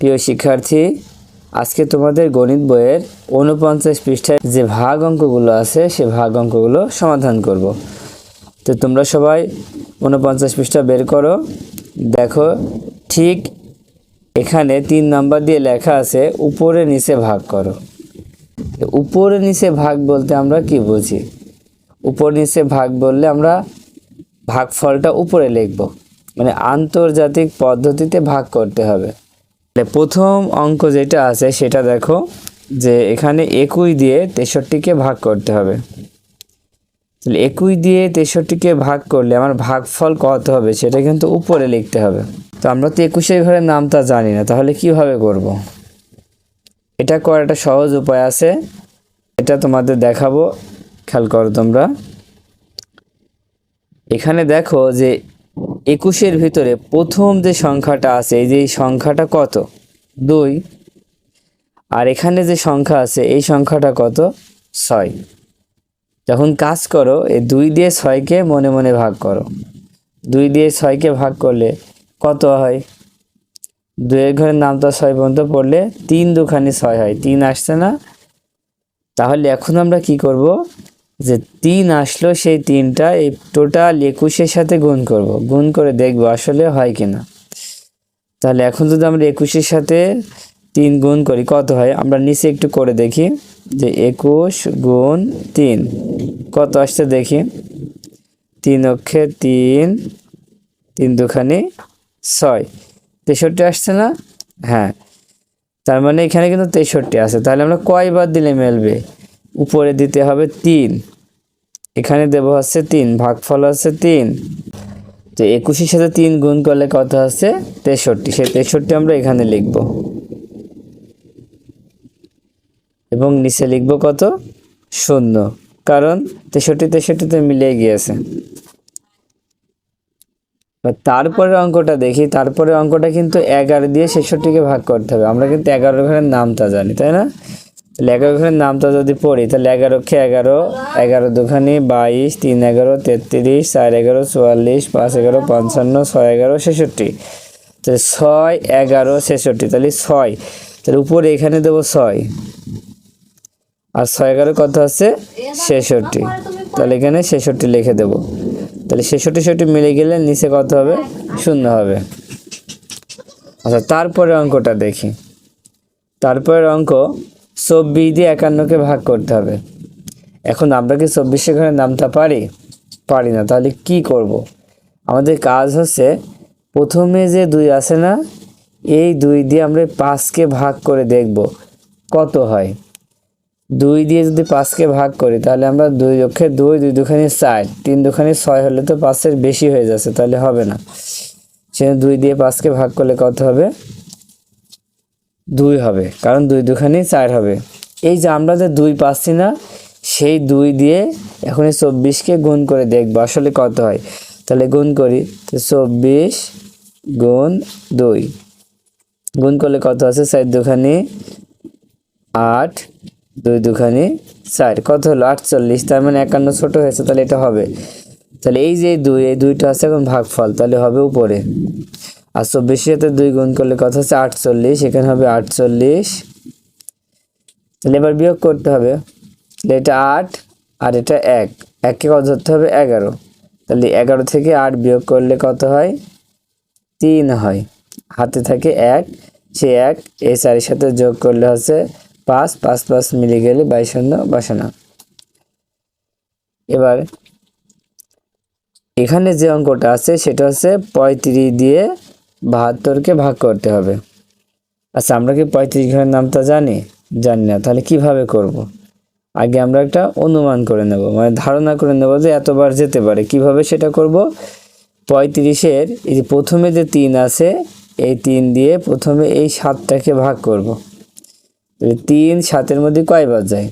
প্রিয় শিক্ষার্থী, আজকে তোমাদের গণিত বইয়ের উনপঞ্চাশ পৃষ্ঠায় যে ভাগ অঙ্কগুলো আছে, সে ভাগ অঙ্কগুলো সমাধান করব। তো তোমরা সবাই উনপঞ্চাশ পৃষ্ঠা বের করো। দেখো, ঠিক এখানে তিন নাম্বার দিয়ে লেখা আছে, উপরে নিচে ভাগ করো। উপরে নিচে ভাগ বলতে আমরা কি বুঝি? উপর নিচে ভাগ বললে আমরা ভাগফলটা উপরে লিখব। মানে আন্তর্জাতিক পদ্ধতিতে ভাগ করতে হবে। প্রথম অঙ্ক যেটা আছে সেটা দেখো যে এখানে একুশ দিয়ে তেষট্টিকে ভাগ করতে হবে। তাহলে একুশ দিয়ে তেষট্টিকে ভাগ করলে আমার ভাগফল কত হবে সেটা কিন্তু উপরে লিখতে হবে। তো আমরা তো একুশের ঘরের নামটা জানি না, তাহলে কীভাবে করব। এটা করার একটা সহজ উপায় আছে, এটা তোমাদের দেখাবো, খেয়াল করো তোমরা। এখানে দেখো যে একুশের ভিতরে প্রথম যে সংখ্যাটা আছে, এই যে সংখ্যাটা কত? দুই। আর এখানে যে সংখ্যা আছে, এই সংখ্যাটা কত? ছয়। যখন কাজ করো এই দুই দিয়ে ছয়কে মনে মনে ভাগ করো। দুই দিয়ে ছয়কে ভাগ করলে কত হয়? দুয়ের ঘরের নামটা ছয় পর্যন্ত পড়লে তিন দুখানি ছয় হয়, তিন আসছে না? তাহলে এখন আমরা কি করব? যে তিন আসলো সেই তিনটা এই টোটাল একুশের সাথে গুণ করব। গুণ করে দেখব আসলে হয় কি না তাহলে এখন যদি আমরা একুশের সাথে তিন গুণ করি, কত হয়? আমরা নিচে একটু করে দেখি যে একুশ গুণ তিন। কত আসছে দেখি? তিন অক্ষে তিন তিন দুখানি ছয়। তেষট্টি আসছে না? হ্যাঁ। তার মানে এখানে কিন্তু তেষট্টি আছে। তাহলে আমরা কয়বার দিলে মেলবে? উপরে দিতে হবে তিন। এখানে দেব হচ্ছে তিন, ভাগফল হচ্ছে তিন। তো একুশের সাথে তিন গুণ করলে কত হচ্ছে তেষট্টি। সেই তেষট্টি আমরা এখানে লিখব। এবং নিচে লিখব কত? শূন্য। কারণ তেষট্টি তেষট্টিতে মিলিয়ে গিয়েছে। তারপরে অঙ্কটা দেখি। তারপরে অঙ্কটা কিন্তু এগারো দিয়ে ছেষট্টিকে ভাগ করতে হবে। আমরা কিন্তু এগারো ঘরের নামটা জানি, তাই না? ঘরের নামটা যদি পড়ি, তাহলে এগারো খে এগারো? এগারো দুখানি, বাইশ, তিন এগারো, তেত্রিশ, চার এগারো, চুয়াল্লিশ, পাঁচ এগারো, পঞ্চান্ন, ছয় এগারো, ছেষট্টি। তাহলে ছয়, এগারো, ছেষট্টি, তাহলে ছয়। তাহলে উপরে এখানে দেবো ছয়। আর ছয় এগারো কত আছে? ছেষট্টি। তাহলে এখানে ছেষট্টি লিখে দেবো। তাহলে ছেষট্টি ছেষট্টি মিলে গেলে নিচে কত হবে? শূন্য হবে। আচ্ছা তারপরে অঙ্কটা দেখি। তারপরের অঙ্ক চব্বিশ দিয়ে একান্নকে ভাগ করতে হবে। এখন আমরা কি চব্বিশে ঘরের নামটা পারি? পারি না, তাহলে কি করব। আমাদের কাজ হচ্ছে প্রথমে যে দুই আছে না, এই দুই দিয়ে আমরা পাঁচকে ভাগ করে দেখব কত হয়। দুই দিয়ে যদি পাঁচকে ভাগ করি, তাহলে আমরা দুই লক্ষে দুই দুই দুখানি চার, তিন দুখানি ছয় হলে তো পাঁচের বেশি হয়ে যাচ্ছে, তাহলে হবে না। সে দুই দিয়ে পাঁচকে ভাগ করলে কত হবে? দুই হবে, কারণ দুই দুখানি চার হবে। এই যে আমরা যে দুই পাচ্ছি না, সেই দুই দিয়ে এখন এই চব্বিশকে গুণ করে দেখব আসলে কত হয়। তাহলে গুণ করি, তো চব্বিশ গুণ দুই। গুণ করলে কত আছে? চার দুখানি আট, দুই দুখানি চার। কত হলো? আটচল্লিশ, তার মানে একান্ন ছোট হয়েছে, তাহলে এটা হবে। তাহলে এই যে দুই, এই দুইটা আছে এখন ভাগফল, তাহলে হবে উপরে। আর চব্বিশের সাথে দুই গুণ করলে কত হচ্ছে? আটচল্লিশ, এখানে হবে আটচল্লিশ। তাহলে এবার বিয়োগ করতে হবে। তাহলে এটা আট আর এটা এক। এককে কত ধরতে হবে? এগারো। তাহলে এগারো থেকে আট বিয়োগ করলে কত হয়? তিন হয়। হাতে থাকে এক, সে এক এই চারের সাথে যোগ করলে হচ্ছে পাঁচ পাঁচ পাঁচ মিলে গেলে বাইশ শূন্য বসে না এবার এখানে যে অঙ্কটা আছে, সেটা হচ্ছে পঁয়ত্রিশ দিয়ে বাহাত্তরকে ভাগ করতে হবে। আচ্ছা আমরা কি পঁয়ত্রিশ ঘরের নামটা জানি? জানি না। তাহলে কীভাবে করব। আগে আমরা একটা অনুমান করে নেব। মানে ধারণা করে নেব যে এতবার যেতে পারে। কীভাবে সেটা করব? পঁয়ত্রিশের এই যে প্রথমে যে তিন আছে, এই তিন দিয়ে প্রথমে এই সাতটাকে ভাগ করব। তিন সাতের মধ্যে কয়বার যায়?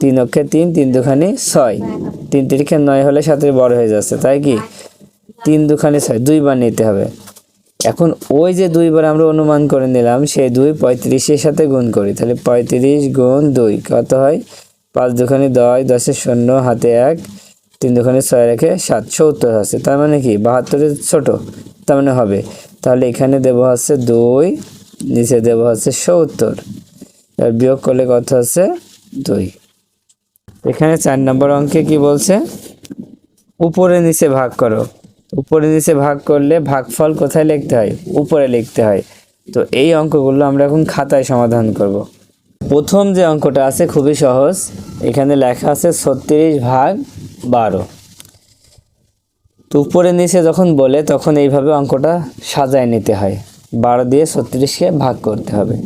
তিন অক্ষে তিন তিন দুখানি ছয়। তিন তিরিখে নয় হলে সাতের বড় হয়ে যাচ্ছে, তাই কি? তিন দুখানি ছয়। দুইবার নিতে হবে। এখন ওই যে দুইবার আমরা অনুমান করে নিলাম, সেই দুই পঁয়ত্রিশের সাথে গুণ করি। তাহলে পঁয়ত্রিশ গুণ দুই, কত হয়? পাঁচ দুখানি দশ দশের শূন্য, হাতে এক, তিন দুখানি ছয় রেখে সাত, সত্তর আছে। তার মানে কি? বাহাত্তরের ছোট, তার মানে হবে। তাহলে এখানে দেবো হচ্ছে দুই, নিচে দেব হচ্ছে সত্তর। বিয়োগ করলে কত হচ্ছে? দুই। এখানে চার নম্বর অঙ্কে কি বলছে? উপরে নিচে ভাগ করো। উপরে নিচে ভাগ করলে ভাগফল কোথায় লিখতে হয়? উপরে লিখতে হয়। তো এই অঙ্কগুলো আমরা এখন খাতায় সমাধান করব। প্রথম যে অঙ্কটা আছে খুবই সহজ। এখানে লেখা আছে ছত্রিশ ভাগ বারো। তো উপরে নিচে যখন বলে তখন এইভাবে অঙ্কটা সাজায় নিতে হয়। বারো দিয়ে ছত্রিশকে ভাগ করতে হবে।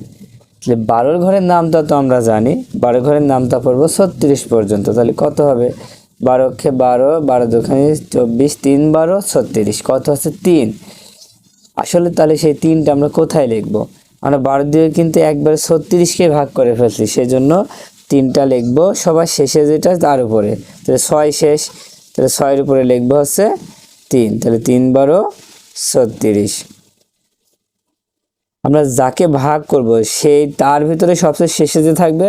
তাহলে বারোর ঘরের নামটা তো আমরা জানি। বারো ঘরের নামটা পড়ব ছত্রিশ পর্যন্ত। তাহলে কত হবে? বারোকে বারো বারো দুখানি চব্বিশ, তিন বারো, ছত্রিশ। কত হচ্ছে তিন। আসলে তাহলে সেই তিনটা আমরা কোথায় লিখব? আমরা বারো দিয়ে কিন্তু একবারে ছত্রিশকে ভাগ করে ফেলছি সেই জন্য তিনটা লিখব। সবার শেষে যেটা, তার উপরে। তাহলে ছয় শেষ। তাহলে ছয়ের উপরে লিখব হচ্ছে তিন। তাহলে তিন, বারো, ছত্রিশ। আমরা যাকে ভাগ করব, সেই তার ভিতরে সবচেয়ে শেষে যে থাকবে,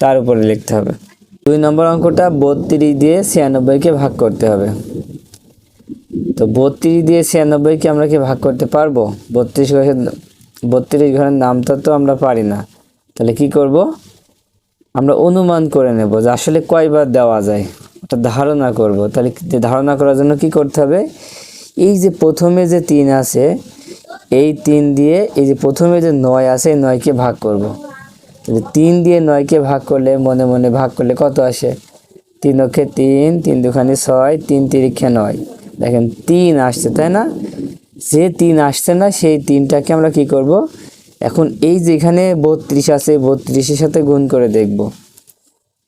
তার উপরে লিখতে হবে। দুই নম্বর অঙ্কটা বত্রিশ দিয়ে ছিয়ানব্বইকে ভাগ করতে হবে। তো বত্রিশ দিয়ে ছিয়ানব্বইকে আমরা কি ভাগ করতে পারব? বত্রিশ ঘরের বত্রিশ ঘরের নামটা তো আমরা পারি না। তাহলে কি করব? আমরা অনুমান করে নেব যে আসলে কয়বার দেওয়া যায়। ওটা ধারণা করব। তাহলে ধারণা করার জন্য কি করতে হবে? এই যে প্রথমে যে তিন আছে, এই তিন দিয়ে এই যে প্রথমে যে নয় আছে, এই নয়কে ভাগ করব। তাহলে তিন দিয়ে নয়কে ভাগ করলে, মনে মনে ভাগ করলে কত আসে? তিন অক্ষে তিন তিন দুখানি ছয়, তিন তিরিক্ষে নয়। দেখেন, তিন আসছে, তাই না? যে তিন আসছে না, সেই তিনটাকে আমরা কি করব? এখন এই যেখানে বত্রিশ আছে, বত্রিশের সাথে গুণ করে দেখব।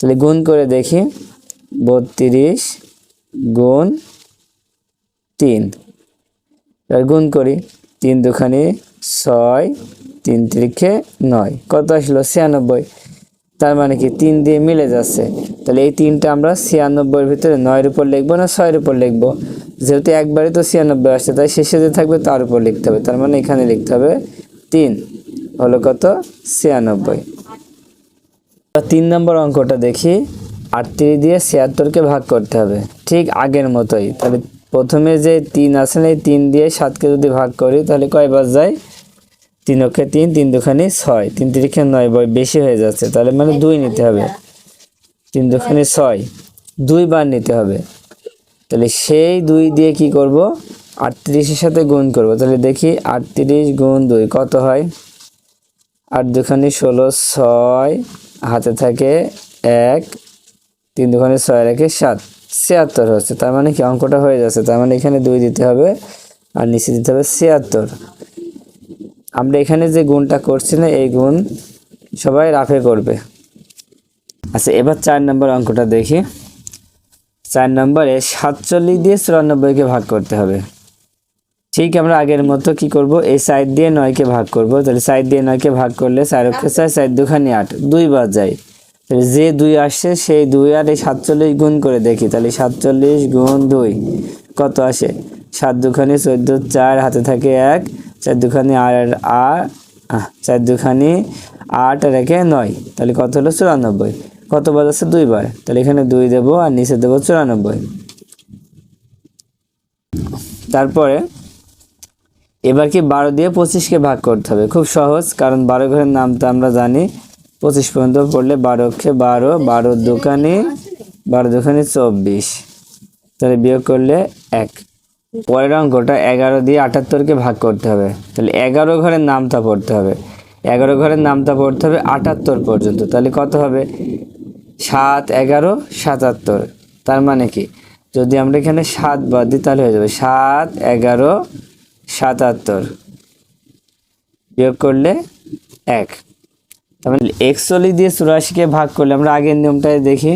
তাহলে গুণ করে দেখি। বত্রিশ গুণ তিন। গুণ করি। তিন দুখানি ছয় তিন তিরিখে নয়। কত আসলো? ছিয়ানব্বই। তার মানে কি তিন দিয়ে মিলে যাচ্ছে। তাহলে এই তিনটা আমরা ছিয়ানব্বইয়ের ভিতরে নয়ের উপর লিখব না ছয়ের উপর লিখব? যেহেতু একবারে তো ছিয়ানব্বই আসছে, তাই শেষে যে থাকবে তার উপর লিখতে হবে। তার মানে এখানে লিখতে হবে তিন। হলো কত? ছিয়ানব্বই। তিন নম্বর অঙ্কটা দেখি। আটত্রিশ দিয়ে ছিয়াত্তরকে ভাগ করতে হবে। ঠিক আগের মতোই। তাহলে প্রথমে যে তিন আছে না, এই তিন দিয়ে সাতকে যদি ভাগ করি, তাহলে কয়বার যায়? তিন অক্ষে তিন তিন দুখানি ছয়। তিন তিরিখে নয়, বয় বেশি হয়ে যাচ্ছে। তাহলে মানে দুই নিতে হবে। তিন দুখানি ছয় দুইবার নিতে হবে। তাহলে সেই দুই দিয়ে কি করব? আটত্রিশের সাথে গুণ করব। তাহলে দেখি আটত্রিশ গুণ দুই, কত হয়? আট দুখানি ষোলো, ছয়, হাতে থাকে এক, তিন দুখানি ছয় রেখে সাত, ছিয়াত্তর হচ্ছে। তার মানে কি? অঙ্কটা হয়ে যাচ্ছে। তার মানে এখানে দুই দিতে হবে আর নিচে দিতে হবে ছিয়াত্তর। আমরা এখানে যে গুণটা করছি না, এই গুণ সবাই রাফে করবে। আচ্ছা এবার চার নম্বর অঙ্কটা দেখি। চার নম্বরে সাতচল্লিশ দিয়ে চুরানব্বইকে ভাগ করতে হবে। ঠিক আমরা আগের মতো কি করব? এই সাইড দিয়ে নয়কে ভাগ করব। তাহলে সাইড দিয়ে নয়কে ভাগ করলে চার অক্ষে চার চার দুখানি আট দুইবার যায়। তাহলে যে দুই আসছে সেই দুই আর এই সাতচল্লিশ গুণ করে দেখি। তাহলে সাতচল্লিশ গুণ দুই, কত আসে? সাত দুখানি চোদ্দ, চার, হাতে থাকে এক চার দুখানি আর আর চার দুখানি আট আর একে নয়। তাহলে কত হলো? চুরানব্বই। কতবার আছে? দুইবার। তাহলে এখানে দুই দেবো আর নিচে দেবো চুরানব্বই। তারপরে এবার কি বারো দিয়ে পঁচিশকে ভাগ করতে হবে? খুব সহজ, কারণ বারো ঘরের নাম তো আমরা জানি। পঁচিশ পর্যন্ত পড়লে বারো অক্ষে বারো বারো দোকানে বারো দোকানে চব্বিশ। তাহলে বিয়োগ করলে এক। পরের অঙ্কটা এগারো দিয়ে আটাত্তরকে ভাগ করতে হবে। তাহলে এগারো ঘরের নামটা পড়তে হবে। এগারো ঘরের নামটা পড়তে হবে আটাত্তর পর্যন্ত। তাহলে কত হবে? সাত, এগারো, সাতাত্তর। তার মানে কি? যদি আমরা এখানে সাত বাদ দিই, তাহলে হয়ে যাবে সাত, এগারো, সাতাত্তর। বিয়োগ করলে এক। তার মানে একচল্লিশ দিয়ে চুরাশিকে ভাগ করলে আমরা আগের নিয়মটাই দেখি।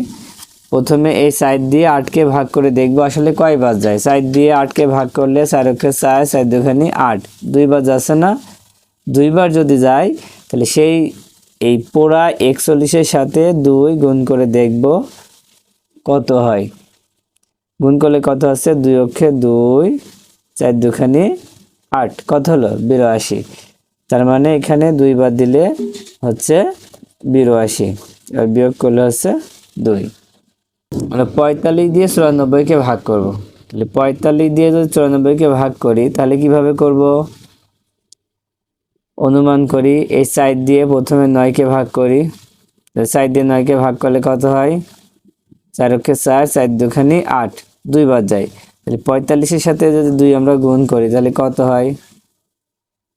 প্রথমে এই সাইড দিয়ে আটকে ভাগ করে দেখব আসলে কয়বার যায়। সাইড দিয়ে আটকে ভাগ করলে চার অক্ষে চার চার দুখানি আট। দুইবার যাচ্ছে না। দুইবার যদি যায়, তাহলে সেই এই পোড়া একচল্লিশের সাথে দুই গুণ করে দেখব কত হয়। গুণ করলে কত আছে দুই অক্ষে দুই, চার দুখানি আট। কত হলো? বিরাশি। তার মানে এখানে দুইবার দিলে হচ্ছে বিরাশি। আর বিয়োগ করলে হচ্ছে দুই। আমরা পঁয়তাল্লিশ দিয়ে চুরানব্বইকে ভাগ করব। তাহলে পঁয়তাল্লিশ দিয়ে যদি চুরানব্বইকে ভাগ করি, তাহলে কীভাবে করব? অনুমান করি, এই সাইড দিয়ে প্রথমে নয়কে ভাগ করি। সাইড দিয়ে নয়কে ভাগ করলে কত হয়? চার অক্ষে চার চার দুখানি আট দুইবার যায় তাহলে পঁয়তাল্লিশের সাথে যদি দুই আমরা গুণ করি, তাহলে কত হয়?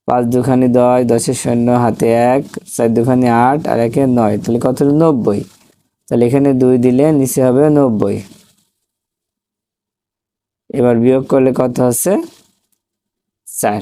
পাঁচ দুখানি দশ, দশের শূন্য, হাতে এক, চার দুখানি আট, আর একে নয়, তাহলে কত হলো নব্বই। তাহলে এখানে দুই দিলে নিচে হবে নব্বই। এবার বিয়োগ করলে কত আছে? চার।